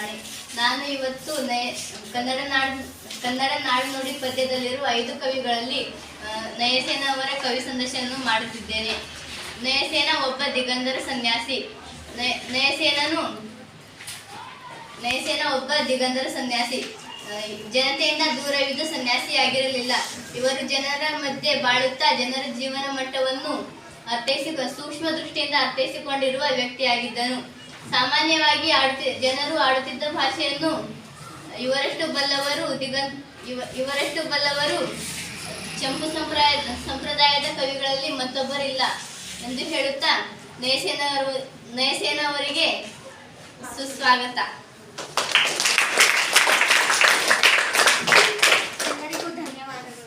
ವಾಣಿ ನಾನು ಇವತ್ತು ಕನ್ನಡ ನಾಡು ಕನ್ನಡ ನಾಡು ನುಡಿ ಪದ್ಯದಲ್ಲಿರುವ ಐದು ಕವಿಗಳಲ್ಲಿ ನಯಸೇನ ಅವರ ಕವಿ ಸಂದರ್ಶನವನ್ನು ಮಾಡುತ್ತಿದ್ದೇನೆ. ನಯಸೇನ ಒಬ್ಬ ದಿಗಂಧರ ಸನ್ಯಾಸಿ. ನಯ ನಯಸೇನನು, ನಯಸೇನ ಒಬ್ಬ ದಿಗಂಧರ ಸನ್ಯಾಸಿ. ಜನತೆಯಿಂದ ದೂರವಿದ್ದು ಸನ್ಯಾಸಿಯಾಗಿರಲಿಲ್ಲ. ಇವರು ಜನರ ಮಧ್ಯೆ ಬಾಳುತ್ತಾ ಜನರ ಜೀವನ ಮಟ್ಟವನ್ನು ಅರ್ಥೈಸಿಕ, ಸೂಕ್ಷ್ಮ ದೃಷ್ಟಿಯಿಂದ ಅರ್ಥೈಸಿಕೊಂಡಿರುವ ವ್ಯಕ್ತಿಯಾಗಿದ್ದನು. ಸಾಮಾನ್ಯವಾಗಿ ಆಡುತ್ತಿ, ಜನರು ಆಡುತ್ತಿದ್ದ ಭಾಷೆಯನ್ನು ಇವರಷ್ಟು ಬಲ್ಲವರು ದಿಗಂತ್ ಇವ, ಇವರಷ್ಟು ಬಲ್ಲವರು ಚಂಪು ಸಂಪ್ರಾಯ, ಸಂಪ್ರದಾಯದ ಕವಿಗಳಲ್ಲಿ ಮತ್ತೊಬ್ಬರಿಲ್ಲ ಎಂದು ಹೇಳುತ್ತಾ ನಯಸೇನವರು, ನಯಸೇನವರಿಗೆ ಸುಸ್ವಾಗತ ಎಲ್ಲರಿಗೂ ಧನ್ಯವಾದಗಳು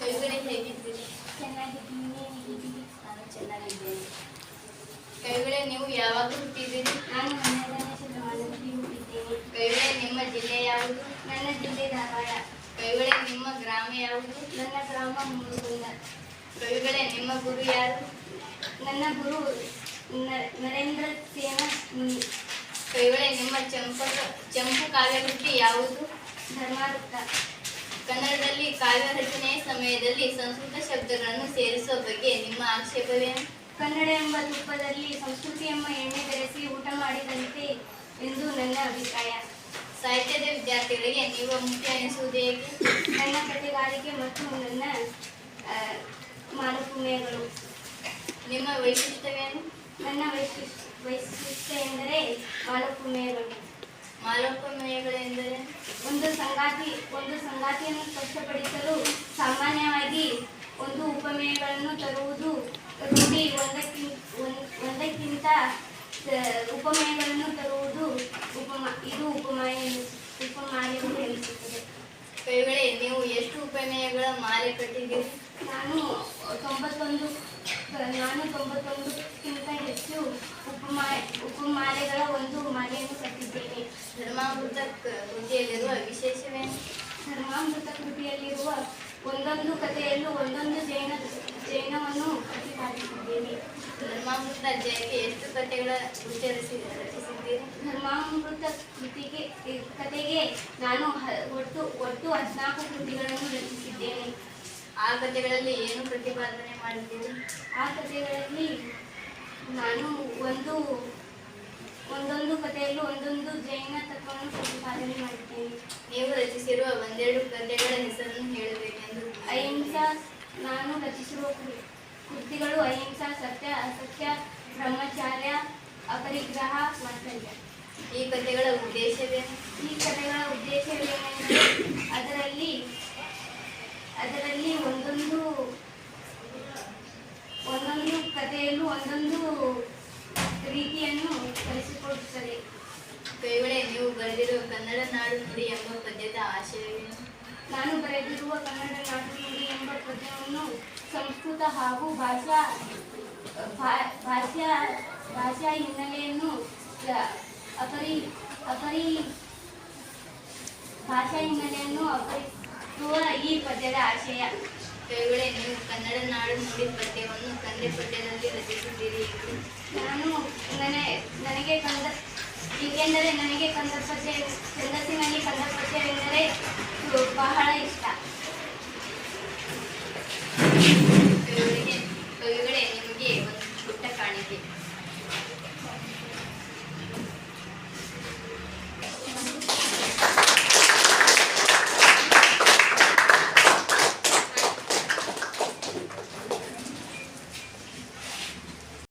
ಕವಿಗಳೇ ಹೇಗಿದ್ದೀರಿ ಚೆನ್ನಾಗಿದ್ದೀನಿ ನೀವು ಹೇಗಿದ್ದೀರಿ? ನಾನು ಚೆನ್ನಾಗಿದ್ದೇನೆ ಕವಿಗಳೇ ನೀವು ಯಾವಾಗ ಹುಟ್ಟಿದ್ದೀರಿ ನಾನು ಹನ್ನೆರಡನೇ ಶತಮಾನದಲ್ಲಿ ಹುಟ್ಟಿದ್ದೇನೆ ಕವಿಗಳೇ ನಿಮ್ಮ ಜಿಲ್ಲೆ ಯಾವುದು ನನ್ನ ಜಿಲ್ಲೆ ಧಾರವಾಡ ಕವಿಗಳೇ ನಿಮ್ಮ ಗ್ರಾಮ ಯಾವುದು ನನ್ನ ಗ್ರಾಮ ಮುಳುಗುಂದ ಕವಿಗಳೇ, ನಿಮ್ಮ ಗುರು ಯಾರು? ನನ್ನ ಗುರು ನರೇಂದ್ರ ಸೇನ ಕವಿಗಳೇ, ನಿಮ್ಮ ಚಂಪ ಚಂಪು ಕಾವ್ಯವೃತ್ತಿ ಯಾವುದು? ಧರ್ಮಾರ್ಥ ಕನ್ನಡದಲ್ಲಿ ಕಾವ್ಯ ರಚನೆಯ ಸಮಯದಲ್ಲಿ ಸಂಸ್ಕೃತ ಶಬ್ದಗಳನ್ನು ಸೇರಿಸುವ ಬಗ್ಗೆ ನಿಮ್ಮ ಆಕ್ಷೇಪವೇನು? ಕನ್ನಡ ಎಂಬ ತುಪ್ಪದಲ್ಲಿ ಸಂಸ್ಕೃತಿ ಎಂಬ ಎಣ್ಣೆ ಬೆರೆಸಿ ಊಟ ಮಾಡಿದಂತೆ ಎಂದು ನನ್ನ ಅಭಿಪ್ರಾಯ. ಸಾಹಿತ್ಯದ ವಿದ್ಯಾರ್ಥಿಗಳಿಗೆ ನೀವು ಮುಖ್ಯ ಎನಿಸುವುದು ನನ್ನ ಕಥೆಗಾರಿಕೆ ಮತ್ತು ನನ್ನ ಮಾನಪುಣ್ಯಗಳು. ನಿಮ್ಮ ವೈಶಿಷ್ಟ್ಯವೇನು? ನನ್ನ ವೈಶಿಷ್ಟ್ಯ ವೈಶಿಷ್ಟ್ಯ ಎಂದರೆ ಮಾನಪುಣ್ಯಗಳು. ಎಂದರೆ ಒಂದು ಸಂಗಾತಿ, ಒಂದು ಸಂಗಾತಿಯನ್ನು ಸ್ಪಷ್ಟಪಡಿಸಲು ಸಾಮಾನ್ಯವಾಗಿ ಒಂದು ಉಪಮೇಯಗಳನ್ನು ತರುವುದು ರೂಢಿ ಒಂದಕ್ಕಿಂತ ಒಂದಕ್ಕಿಂತ ಆ, ಉಪಮೇಯಗಳನ್ನು ತರುವುದು ಉಪಮ ಇದು ಉಪಮಾಯ ಉಪಮಾಯಗಳು ಎನಿಸುತ್ತದೆ ಕವಿಗಳೇ ನೀವು ಎಷ್ಟು ಉಪಮೇಯಗಳ ಮಾಲೆ ಕಟ್ಟಿದ್ದೀರಿ ನಾನು ತೊಂಬತ್ತೊಂದು ನಾನು ತೊಂಬತ್ತೊಂದಕ್ಕಿಂತ ಹೆಚ್ಚು ಉಪಮಾ ಉಪಮಾಲೆಗಳ ಒಂದು ಮಾಲೆಯನ್ನು ಕಟ್ಟಿದ್ದೇನೆ. ಧರ್ಮಾಮೃತ ಕ- ಕೃತಿಯಲ್ಲಿರುವ ವಿಶೇಷವೇ ಧರ್ಮಾಮೃತ ಕೃತಿಯಲ್ಲಿರುವ ಒಂದೊಂದು ಕಥೆಯಲ್ಲೂ ಒಂದೊಂದು ಜೈನ ಜೈನವನ್ನು ಪ್ರತಿಪಾದಿಸಿದ್ದೇನೆ ಧರ್ಮಾಮೃತ ಜಯಕ್ಕೆ ಎಷ್ಟು ಕಥೆಗಳ ಉಚ್ಚರಿಸಿ ರಚಿಸಿದ್ದೇನೆ ರಚಿಸಿದ್ದೀರಿ? ಧರ್ಮಾಮೃತ ಕೃತಿಗೆ ಕಥೆಗೆ ನಾನು ಒಟ್ಟು ಒಟ್ಟು ಹದಿನಾಲ್ಕು ಕೃತಿಗಳನ್ನು ಕಥೆಗಳಲ್ಲಿ ಏನು ಪ್ರತಿಪಾದನೆ ಮಾಡಿದ್ದೀರಿ? ಆ ಕಥೆಗಳಲ್ಲಿ ನಾನು ಒಂದು ಒಂದೊಂದು ಕಥೆಯಲ್ಲೂ ಒಂದೊಂದು ಜೈನ ತತ್ವವನ್ನು ಪ್ರತಿಪಾದನೆ ಮಾಡುತ್ತೇನೆ ನೀವು ರಚಿಸಿರುವ ಒಂದೆರಡು ಕಥೆಗಳ ಹೆಸರನ್ನು ಹೇಳಬೇಕೆಂದು ಅಹಿಂಸಾ ನಾನು ರಚಿಸಿರುವ ಕೃತಿಗಳು ಅಹಿಂಸಾ ಸತ್ಯ ಅಸತ್ಯ ಬ್ರಹ್ಮಚಾರ್ಯ ಅಪರಿಗ್ರಹ ವಾತ್ಸಲ್ಯ ಈ ಕಥೆಗಳ ಉದ್ದೇಶವೇ ಈ ಕಥೆಗಳ ಉದ್ದೇಶವೇನೆಂದರೆ ಅದರಲ್ಲಿ ಅದರಲ್ಲಿ ಒಂದೊಂದು ಒಂದೊಂದು ಕಥೆಯಲ್ಲೂ ಒಂದೊಂದು ರೀತಿಯನ್ನು ಕಲಿಸಿಕೊಡುತ್ತದೆ. ಕೈಗಳೇ ನೀವು ಬರೆದಿರುವ ಕನ್ನಡ ನಾಡು ನುಡಿ ಎಂಬ ಪದ್ಯದ ಆಶಯವೇನು? ನಾನು ಬರೆದಿರುವ ಕನ್ನಡ ನಾಡು ನುಡಿ ಎಂಬ ಪದ್ಯವನ್ನು ಸಂಸ್ಕೃತ ಹಾಗೂ ಭಾಷಾ ಭಾಷಾ ಭಾಷಾ ಹಿನ್ನೆಲೆಯನ್ನು ಅಪರಿ ಅಪರಿ ಭಾಷಾ ಹಿನ್ನೆಲೆಯನ್ನು ಅಪರಿಸುವ ಈ ಪದ್ಯದ ಆಶಯ. ಕವಿಗಳೇ, ನೀವು ಕನ್ನಡ ನಾಡು ನುಡಿ ಪದ್ಯವನ್ನು ಕನ್ನಡ ಪದ್ಯದಲ್ಲಿ ರಚಿಸಿದ್ದೀರಿ ನಾನು ನನಗೆ ಕಂದ, ಏಕೆಂದರೆ ನನಗೆ ಕಂದ ಪದ್ಯ ಛಂದಸ್ಸಿನಲ್ಲಿ ಕಂದ ಪದ್ಯವೆಂದರೆ ಬಹಳ ಇಷ್ಟ. ಕವಿಗಳೇ ನಿಮಗೆ ಒಂದು ಪುಟ್ಟ ಕಾಣಿಕೆ.